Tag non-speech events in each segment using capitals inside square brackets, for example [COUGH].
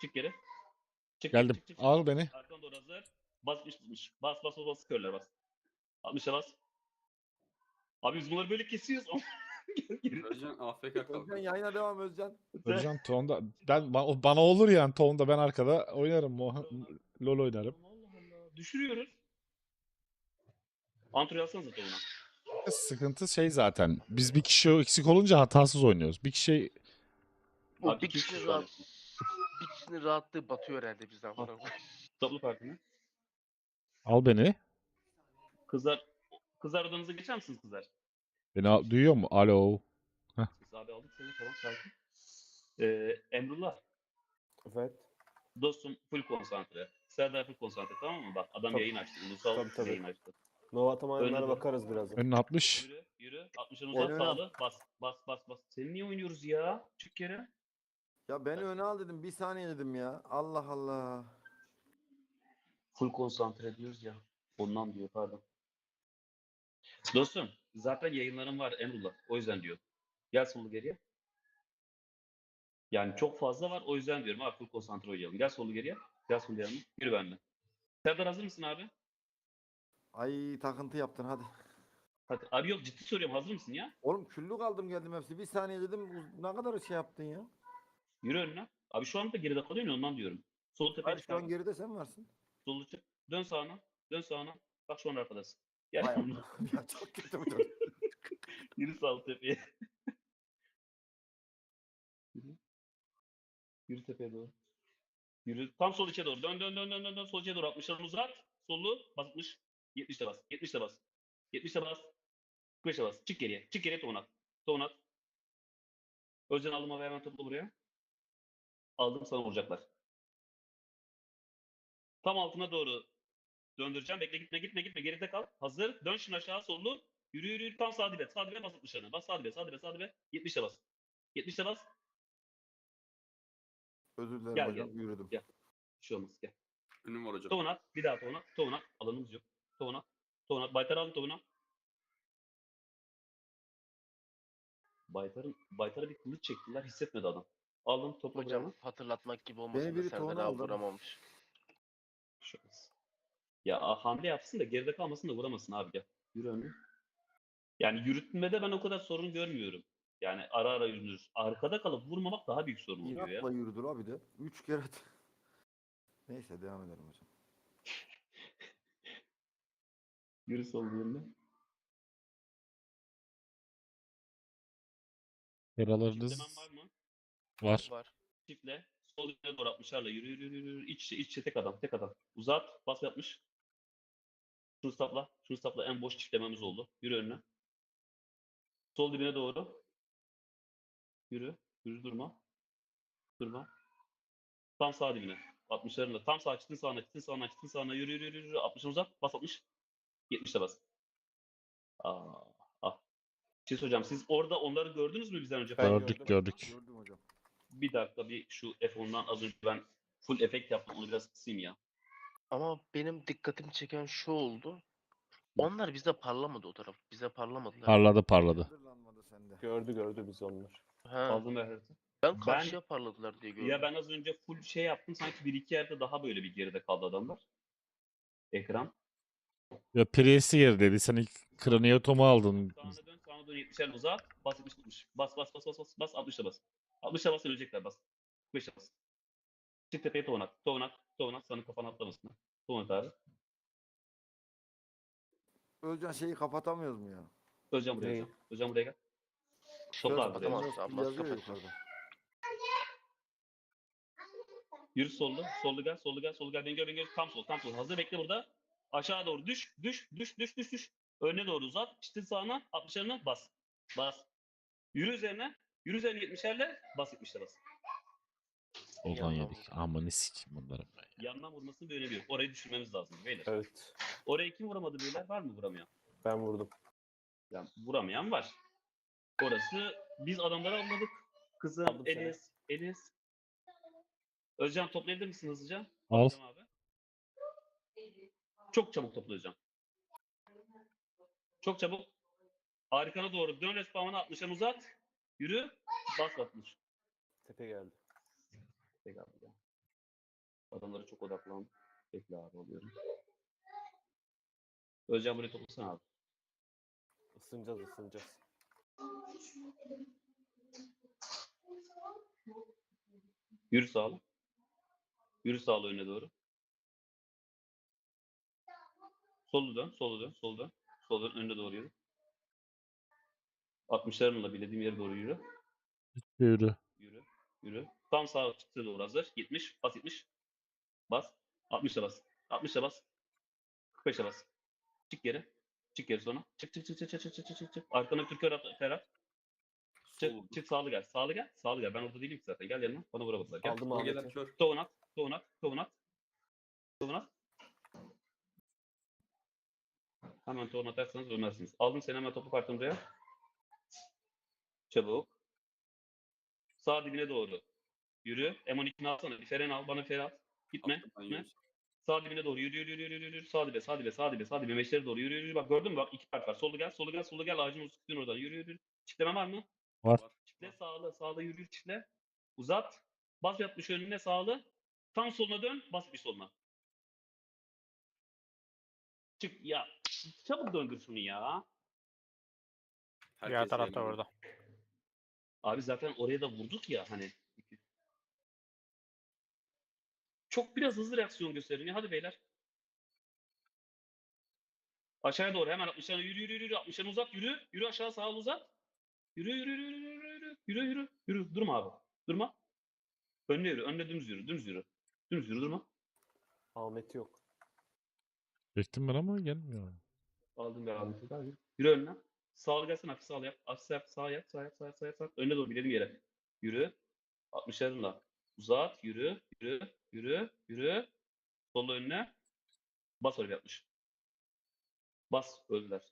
Çık geri. Çık, Geldim. Çık, çık, çık. Al beni. Arkana doğru hazır. Bas tutmuş. Bas bas bas bas körler bas. 60'a bas. Abi biz bunları böyle kesiyoruz. [LAUGHS] Özcan AFK Özcan kaldı. yayına devam Özcan. Özcan Town'da ben ba- o bana olur yani Town'da ben arkada oynarım. o- LoL oynarım. Allah Allah. Düşürüyoruz. Antrenör alsanıza tavuğuna. Sıkıntı şey zaten. Biz bir kişi eksik olunca hatasız oynuyoruz. Bir kişi Abi bir kişi rahat, bir kişinin rahatlığı batıyor herhalde bizden. Bana. Toplu partini. al beni. Kızlar kızlar odanıza geçer misiniz kızlar? Beni al- duyuyor mu? Alo. Biz abi aldık seni tamam sakin. Ee, Emrullah Evet. dostum full konsantre. Serdar full konsantre tamam mı? Bak adam Tabii. yayın açtı. Ulusal Tabii, tabii. yayın açtı. Nova tamamenlere Önde. bakarız birazdan. Önüne 60. Yürü yürü. 60'ın uzat sağlı. Bas bas bas bas. Seni niye oynuyoruz ya? Çık yere. Ya beni öne al dedim. Bir saniye dedim ya. Allah Allah. Full konsantre diyoruz ya. Ondan diyor pardon. Dostum zaten yayınlarım var Emrullah. O yüzden diyor. Gel solu geriye. Yani çok fazla var o yüzden diyorum abi full konsantre oynayalım. Gel solu geriye. Gel solu yanına. Yürü benimle. Serdar hazır mısın abi? Ay takıntı yaptın hadi. Hadi. Abi yok ciddi soruyorum hazır mısın ya? Oğlum küllü kaldım geldim hepsi. Bir saniye dedim. Ne kadar şey yaptın ya? Yürü önüne. Abi şu anda geride kalıyorsun ondan diyorum. Sol tepeye Hayır şu an geride sen varsın. Solu çık. Dön sağına. Dön sağına. Bak şu an arkadasın. Gel. Vay [LAUGHS] [LAUGHS] ya çok kötü bir dön. [LAUGHS] Yürü sağ tepeye. Yürü. Yürü tepeye doğru. Yürü. Tam sol içe doğru. Dön dön dön dön dön. dön. Sol içe doğru. 60'ları uzat. Solu basmış. 70'te bas. 70'te bas. 70'te bas. 45'te bas. Çık geriye. Çık geriye toğun at. Toğun at. Özcan aldım havaya hemen topla buraya. Aldım sana vuracaklar. Tam altına doğru döndüreceğim. Bekle gitme gitme gitme. Geride kal. Hazır. Dön şimdi aşağı sollu. Yürü yürü yürü. Tam sağ dibe. Sağ dibe bas 60'larına. Bas sağ dibe. Sağ dibe. Sağ dibe. 70'te bas. 70'te bas. Özür dilerim Gel, hocam. gel. Yürüdüm. Gel. Bir şey olmaz. Gel. Önüm var hocam. Toğun at. Bir daha. Toğun at. Alanımız yok. Toğun at. Baytar alın toğun at. Baytar'ın, Baytar'a bir kılıç çektiler. Hissetmedi adam. Aldım topu Hocam buraya. hatırlatmak gibi olmasın da biri Serdar tonu abi aldı. vuramamış. Ya a- hamle yapsın da geride kalmasın da vuramasın abi gel. Yürü önüne. Yani yürütmede ben o kadar sorun görmüyorum. Yani ara ara yürünür. Arkada kalıp vurmamak daha büyük sorun oluyor ya. İnatla yürüdür abi de. Üç kere. [LAUGHS] Neyse devam edelim hocam. [LAUGHS] Yürü sol yönüne. Yaralarınız Çiftemen var mı? Var. Var. Çiftle. Sol yöne doğru atmışlarla. Yürü yürü yürü. yürü. İç içe, iç içe tek adam. Tek adam. Uzat. Bas yapmış. Şunu stopla. Şunu stopla. En boş çiftlememiz oldu. Yürü önüne. Sol dibine doğru. Yürü. Yürü durma. Durma. Tam sağ dibine. 60'larında. Tam sağ çıktın sağına. Çıktın sağına. Çıktın sağına. Yürü yürü yürü. yürü. 60'ını uzat. Bas 60. 70'te bas. Aa, ah. Bir şey soracağım. Siz orada onları gördünüz mü bizden önce? Ben Gördük gördüm. gördük. Gördüm hocam. Bir dakika bir şu F10'dan az önce ben full efekt yaptım. Onu biraz kısayım ya. Ama benim dikkatimi çeken şu oldu. Onlar bize parlamadı o taraf. Bize parlamadılar. Parladı parladı. Hazırlanmadı sende. Gördü gördü biz onlar. Ve haritayı. ben karşıya parladılar diye gördüm. Ya ben az önce full şey yaptım. Sanki bir iki yerde daha böyle bir geride kaldı adamlar. Ekran. Ya Priest'i yer dedi. Sen ilk Kraniotom'u aldın. Sağına dön, sağına dön 70'er uzat. Bas 70 tutmuş. Bas bas bas bas bas bas 60'a bas. 60'a bas ölecekler bas. 45'e bas. Çık tepeye toğun at. Toğun at. Toğun at. Sana kafana atlamasın. Toğun at abi. Özcan şeyi kapatamıyoruz mu ya? Özcan buraya gel. Özcan buraya gel. Topla abi buraya. Atamaz. Biraz ablası yazıyor ya kapatıyor. yukarıda. Yürü sollu. Sollu gel. Sollu gel. Sollu gel. Beni gör. Beni gör. Tam sol. Tam sol. Hazır bekle burada. Aşağı doğru düş. Düş. Düş. Düş. Düş. Düş. Önüne doğru uzat. Çitin sağına. 60'larına bas. Bas. Yürü üzerine. Yürü üzerine 70'lerle. Bas 70'le bas. Ozan Yandan yedik. vurdu. Aman sikim bunları. ben ya. Yandan vurmasının bir önemi yok. Orayı düşürmemiz lazım beyler. Evet. Oraya kim vuramadı beyler? Var mı vuramayan? Ben vurdum. Yani vuramayan var. Orası biz adamları anladık. Kızım Aldım seni. Enes. Enes. Özcan toplayabilir misin hızlıca? Al. Özcan abi. Çok çabuk toplayacağım. Çok çabuk. Arkana doğru dön respawn'a 60'a uzat. Yürü. Bas 60. Tepe geldi. Tek abi ya. Adamlara çok odaklan. Bekle abi alıyorum. Özcan buraya toplasana abi. Isınacağız ısınacağız. Yürü sağlı. Yürü sağlı önüne doğru. Solu dön, solu dön, solu dön. Solu dön, önüne doğru yürü. 60'larınla bilediğim yere doğru yürü. Yürü. Yürü. Yürü. Tam sağ çıktığı doğru hazır. 70. Bas 70. Bas. 60'a bas. 60'a bas. 45'e bas. Çık geri. Çık geri sonra. Çık çık çık çık çık çık çık çık. çık. Arkana bir Ferhat. Çık, Soğuk. çık sağlı gel. Sağlı gel. Sağlı gel. Ben orada değilim ki zaten. Gel yanıma. Bana vura basar. Gel. Aldım Gelen abi. kör. Soğun at. Soğun at. Soğun at. Soğun at. Hemen torun atarsanız ölmezsiniz. Aldım seni hemen topu kartımı buraya. Çabuk. Sağ dibine doğru. Yürü. M12'ni alsana. Bir feren al. Bana feren at. Gitme. Gitme. Sağ dibine doğru yürü yürü yürü yürü yürü. Sağ dibe, sağ dibe, sağ dibe, sağ dibe. Meşlere doğru yürü yürü yürü. Bak gördün mü? Bak iki kart var. Solu gel, solu gel, solu gel. Ağacın uzaklığı oradan. Yürü yürü. yürü. Çiftleme var mı? Var. Çiftle sağlı, sağlı yürü yürü çiftle. Uzat. Bas yapmış önüne sağlı. Tam soluna dön. Bas bir soluna. Çık ya. Çabuk döndür şunu ya. Herkes Diğer tarafta yanında. Abi zaten oraya da vurduk ya hani. Çok biraz hızlı reaksiyon gösterin ya. Hadi beyler. Aşağıya doğru hemen 60'larına yürü yürü yürü. 60'larını uzat yürü. Yürü aşağı sağa uzat. Yürü yürü yürü yürü yürü yürü. Yürü yürü. Yürü. Durma abi. Durma. Önüne yürü. Önüne dümdüz yürü. Dümdüz yürü. Dümdüz yürü durma. Ahmet yok. Çektim ben ama gelmiyor. Aldım ben Yürü. Yürü önüne. Sağlı gelsin hafif sağlı yap. Hafif yap. Sağ yap. Sağ yap. Sağ yap. Sağ yap. Sağ yap. Önüne doğru gidelim yere. Yürü. 60'larınla. Uzat. Yürü. Yürü. Yürü. Yürü. Solla önüne. Bas oraya yapmış. Bas. Öldüler.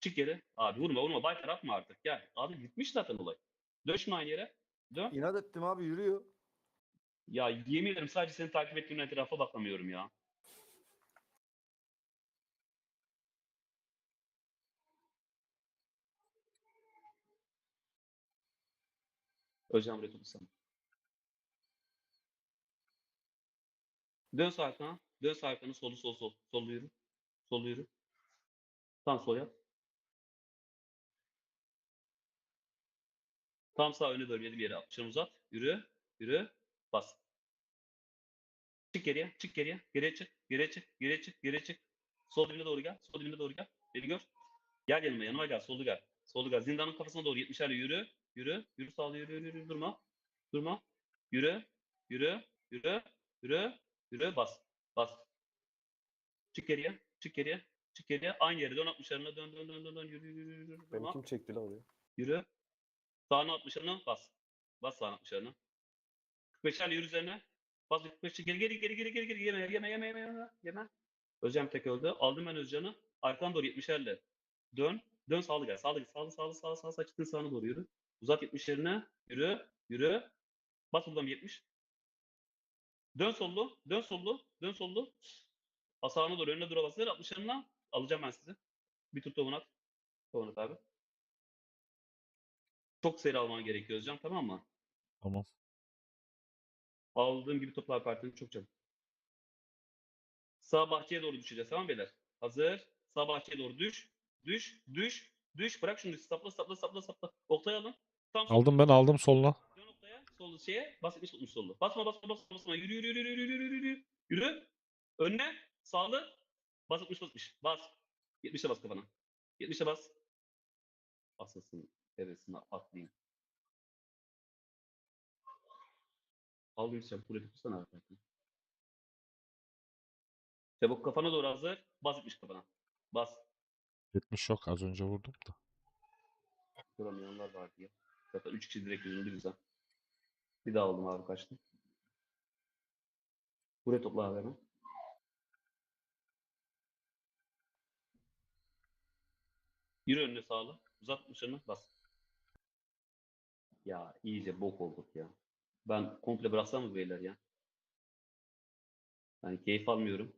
Çık geri. Abi vurma vurma. Bay taraf mı artık? Gel. Abi gitmiş zaten olay. Şunu aynı yere. Dön. İnat ettim abi yürüyor. Ya yemin ederim sadece seni takip ettiğim etrafa bakamıyorum ya. Buraya tutulsana. Dön sağ arkana. Dön arkana. Solu sol sol. Solu yürü. Solu yürü. Tam sol yap. Tam sağ öne doğru bir yere. Atmışını uzat. Yürü. Yürü. Bas. Çık geriye, çık geriye, geriye çık, geriye çık, geriye çık, geriye çık. Sol dibine doğru gel, sol dibine doğru gel. Beni gör. Gel yanıma, yanıma gel, solu gel. Solu gel. Zindanın kafasına doğru 70'lerle yürü, yürü, yürü sağlı yürü, yürü, yürü, durma. Durma. Yürü, yürü, yürü, yürü, yürü, bas, bas. Çık geriye, çık geriye, çık geriye. Aynı yere dön 60'larına dön, dön, dön, dön, dön, yürü, yürü, yürü, yürü, Beni kim çekti lan oraya? Yürü. Sağına 60'larına bas. Bas sağına 60'larına. 45'lerle yürü üzerine. Bas 45'e geri geri geri geri geri geri yeme yeme yeme yeme yeme yeme. Özcan tek öldü. Aldım ben Özcan'ı. Arkan doğru 70'lerle. Dön. Dön sağlı gel. Sağlı gel. Sağlı sağlı sağlı sağlı sağlı çıktın sağına doğru yürü. Uzat 70'lerine. Yürü. Yürü. Bas buradan bir 70. Dön sollu. Dön sollu. Dön sollu. Asağına doğru önüne dur. 60'larına alacağım ben sizi. Bir tur tovun at. Abi. Çok seri alman gerekiyor Özcan tamam mı? Tamam. Aldığım gibi toplar partini çok çabuk. Sağ bahçeye doğru düşeceğiz tamam beyler? Hazır. Sağ bahçeye doğru düş. Düş. Düş. Düş. Bırak şunu. Sapla sapla sapla sapla. Oktayı alın. Tam sol. Aldım ben aldım soluna. Dön Oktay'a. Sol şeye. Bas etmiş tutmuş sollu. Basma basma basma basma. Yürü yürü yürü yürü yürü yürü yürü. Yürü. Önüne. Sağlı. Bas etmiş tutmuş. Bas. 70'e bas kafana. 70'e bas. Asasın. Hevesine atlayayım. Aldım sen kule tutsana arkadaşlar. Çabuk kafana doğru hazır. Bas etmiş kafana. Bas. 70 yok az önce vurdum da. Duramayanlar vardı ya. Zaten 3 kişi direkt yüzündü güzel. Bir daha aldım abi kaçtım. Buraya topla abi hemen. Yürü önüne sağlı. Uzat dışarını bas. Ya iyice bok olduk ya. Ben komple bıraksam mı beyler ya? Ben keyif almıyorum.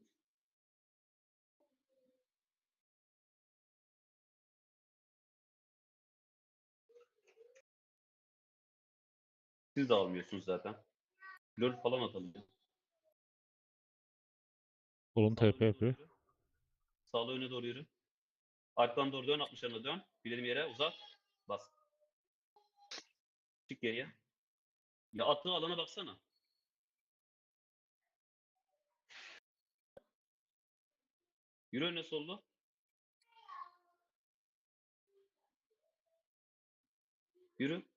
Siz de almıyorsunuz zaten. Lol falan atalım. Sağlı TP öne yapıyor. Sağlı öne doğru yürü. Arkadan doğru dön 60'larına dön. Bilelim yere uzat. Bas. Çık geriye. Ya attığı alana baksana. Yürü önüne sollu. Yürü.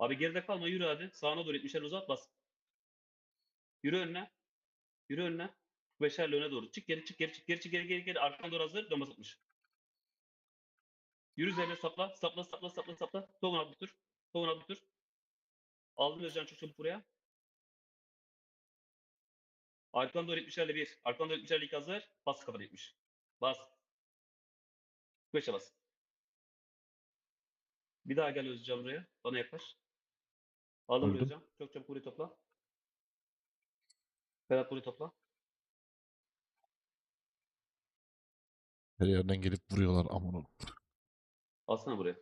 Abi geride kalma yürü hadi. Sağına doğru 70'er uzat bas. Yürü önüne. Yürü önüne. Beşerle öne doğru. Çık geri çık geri çık geri çık geri geri geri. Arkadan doğru hazır. Dön basıtmış. Yürü üzerine sapla. Sapla sapla sapla sapla. Togun abi tur. Togun abi tur. Aldım Özcan çok çabuk buraya. Arkadan doğru 70'lerle bir. Arkadan doğru 70'lerle iki hazır. Bas kafana 70. Bas. 5'e bas. Bir daha gel Özcan buraya. Bana yaklaş. Aldım Aldım. Özcan. Çok çabuk burayı topla. Ferhat burayı topla. Her yerden gelip vuruyorlar aman Alsana buraya.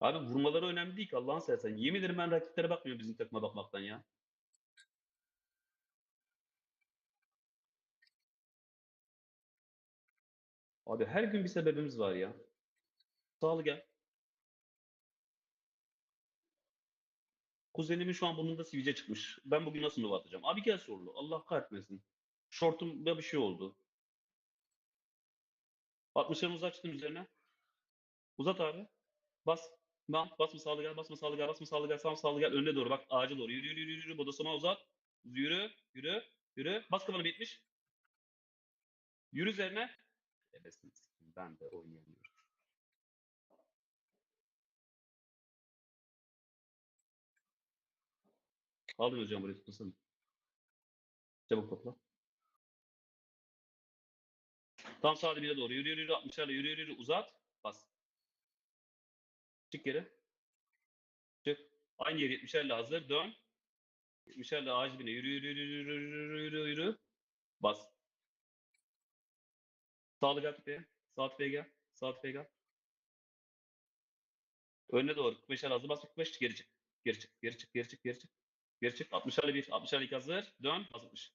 Abi vurmaları önemli değil ki Allah'ın seversen. Yemin ederim ben rakiplere bakmıyorum bizim takıma bakmaktan ya. Abi her gün bir sebebimiz var ya. Sağlı gel. Kuzenimin şu an burnunda sivilce çıkmış. Ben bugün nasıl nova atacağım? Abi gel sorulu. Allah kahretmesin. Şortumda bir şey oldu. 60'larını uzatçtım üzerine. Uzat abi. Bas. Lan basma sağlı gel, basma sağlı gel, basma sağlı gel, sağ sağlı gel, önüne doğru bak ağaca doğru. Yürü yürü yürü yürü. Bodosuma uzat. Yürü, yürü, yürü. Bas kafanı bitmiş. Yürü üzerine. Sikeyim, ben de oynayamıyorum. Aldım hocam burayı tutmasın. Çabuk topla. Tam sağ dibine doğru. Yürü yürü yürü. 60'larla yürü yürü yürü. Uzat. Bas. Çık geri. Çık. Aynı yere 70'lerle hazır. Dön. 70'lerle ağaç dibine. Yürü yürü yürü yürü yürü yürü yürü. Bas. Sağlı gel tepeye. Sağ tepeye gel. Sağ tepeye gel. Önüne doğru. 45'ler hazır. Bas 45 geri çık. Geri çık. Geri çık. Geri çık. Geri çık. Geri çık. 60'larla 1. 60'larla 2 hazır. Dön. 60.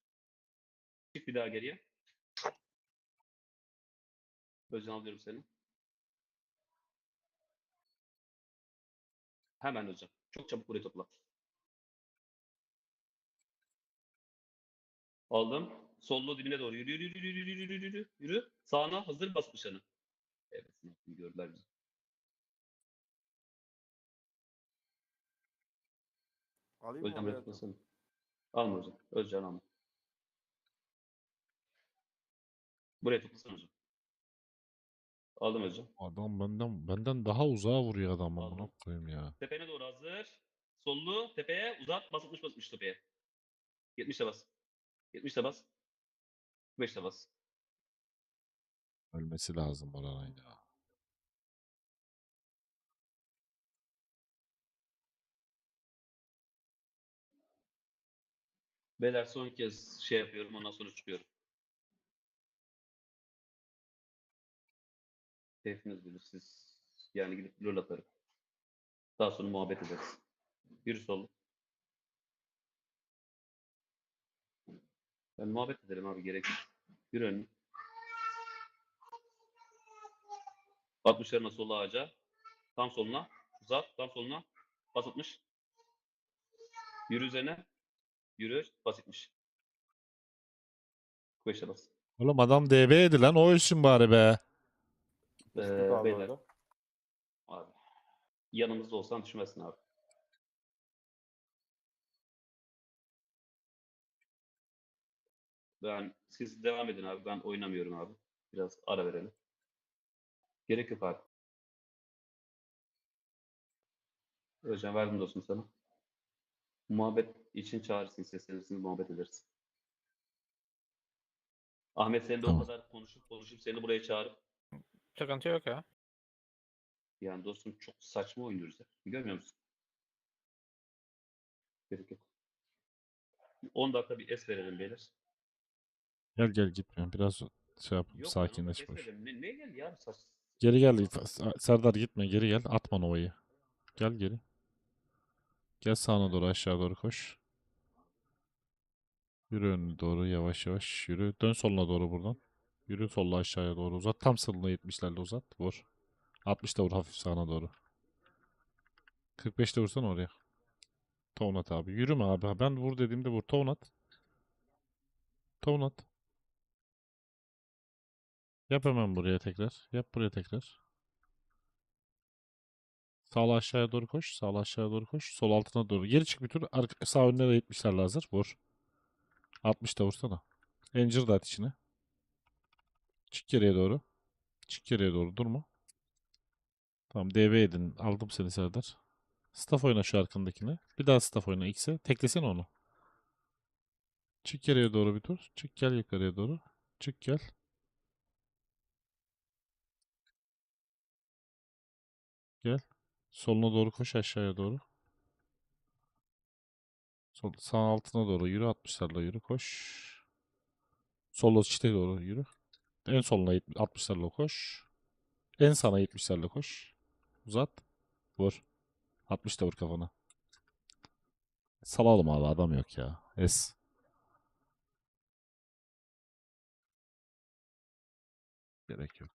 Çık bir daha geriye. Özcan alıyorum seni. Hemen Özcan. Çok çabuk burayı topla. Aldım. Sollu dibine doğru. Yürü yürü yürü yürü yürü yürü yürü yürü. Sağına hazır bas dışarı. Evet. Gördüler bizi. Alayım mı Özcan oraya? buraya tutmasana. Alma hocam. Özcan alma. Buraya tutmasana hocam. Aldım hocam. Adam benden benden daha uzağa vuruyor adam amına Aldım. koyayım ya. Tepene doğru hazır. Sollu tepeye uzat. Bas 60 basmış tepeye. 70 de bas. 70 de bas. 5 de bas. Ölmesi lazım oranın ya. Beyler son kez şey yapıyorum ondan sonra çıkıyorum. Keyfiniz bilir. Yani gidip lol atarım. Daha sonra muhabbet ederiz. Yürü sol. Ben muhabbet ederim abi gerek. Yürü önüne. 60'larına sol ağaca. Tam soluna. Uzat. Tam soluna. Bas 60. Yürü üzerine. Yürü. Bas 70. 5'e bas. Oğlum adam DB'ydi lan o ölsün bari be. Ee, kaldı beyler. orada. Abi. Yanımızda olsan düşmezsin abi. Ben siz devam edin abi. Ben oynamıyorum abi. Biraz ara verelim. Gerek yok abi. Özcan verdim dostum sana. Muhabbet için çağırırsın, seslenirsiniz, muhabbet ederiz. Ahmet sen de o Tamam. kadar konuşup konuşup seni buraya çağırıp Sıkıntı yok ya. yani dostum çok saçma oynuyoruz ya. Görmüyor musun? Gerek yok. 10 dakika bir es verelim beyler. Gel gel gitme biraz şey yap Yok sakinleş boş. Ne, ne geldi ya? Saç... Geri gel Sa- Serdar gitme geri gel atma Nova'yı. Gel geri. Gel sağına doğru aşağı doğru koş. Yürü önüne doğru yavaş yavaş yürü. Dön soluna doğru buradan. Yürü solla aşağıya doğru uzat. Tam sırrına 70'lerle uzat. Vur. 60 da vur hafif sağına doğru. 45 de vursan oraya. Town at abi. Yürüme abi. Ben vur dediğimde vur. Town at. Town at. Yap hemen buraya tekrar. Yap buraya tekrar. Sağla aşağıya doğru koş. Sağla aşağıya doğru koş. Sol altına doğru. Geri çık bir tur. Arka, sağ önüne de 70'lerle hazır. Vur. 60 da vursana. Encir de at içine. Çık geriye doğru. Çık geriye doğru. Durma. Tamam DB edin. Aldım seni Serdar. Staff oyna şu arkandakine. Bir daha staff oyna X'e. Teklesene onu. Çık geriye doğru bir tur. Çık gel yukarıya doğru. Çık gel. Gel. Soluna doğru koş aşağıya doğru. Sağ altına doğru yürü 60'larla yürü koş. Sola çite doğru yürü. En soluna 70 60'larla koş. En sana 70'lerle koş. Uzat. Vur. 60 da vur kafana. Salalım abi adam yok ya. Es. Gerek yok.